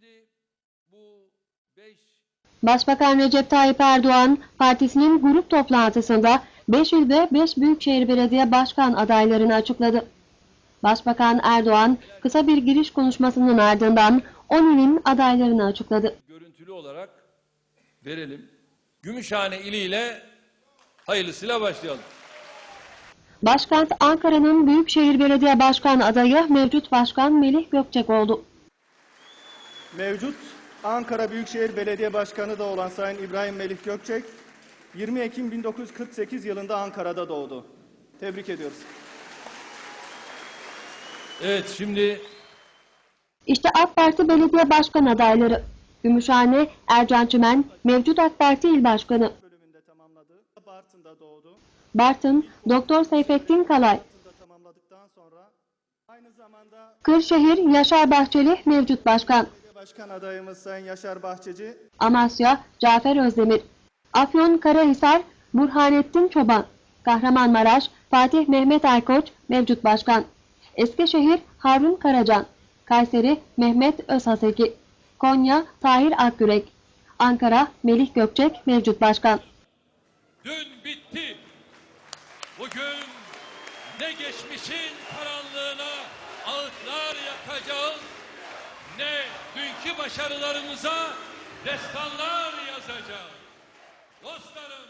Şimdi bu 5 Başbakan Recep Tayyip Erdoğan, partisinin grup toplantısında 5 il ve 5 büyükşehir belediye başkan adaylarını açıkladı. Başbakan Erdoğan, kısa bir giriş konuşmasının ardından 10 ilin adaylarını açıkladı. görüntülü olarak verelim. Gümüşhane iliyle hayırlısıyla başlayalım. Başkent Ankara'nın Büyükşehir Belediye Başkan adayı mevcut başkan Melih Gökçek oldu. Mevcut Ankara Büyükşehir Belediye Başkanı da olan Sayın İbrahim Melih Gökçek, 20 Ekim 1948 yılında Ankara'da doğdu. Tebrik ediyoruz. Evet şimdi İşte AK Parti Belediye Başkan adayları. Gümüşhane Ercan Çimen, mevcut AK Parti İl Başkanı. Bölümünde tamamladı. Bartın'da doğdu. Bartın, Doktor Seyfettin Kalay. Bartın'da tamamladıktan sonra aynı zamanda Kırşehir Yaşar Bahçeli, mevcut başkan. Başkan adayımız Sayın Yaşar Bahçeci, Amasya Cafer Özdemir. Afyon Karahisar Burhanettin Çoban. Kahramanmaraş Fatih Mehmet Erkoç, mevcut başkan. Eskişehir Harun Karacan. Kayseri Mehmet Özhaseki. Konya Tahir Akgürek. Ankara Melih Gökçek, mevcut başkan. dün bitti. Bugün ne geçmişin karanlığına ağıtlar yakacağız ne dünkü başarılarımıza destanlar yazacağız. Dostlarım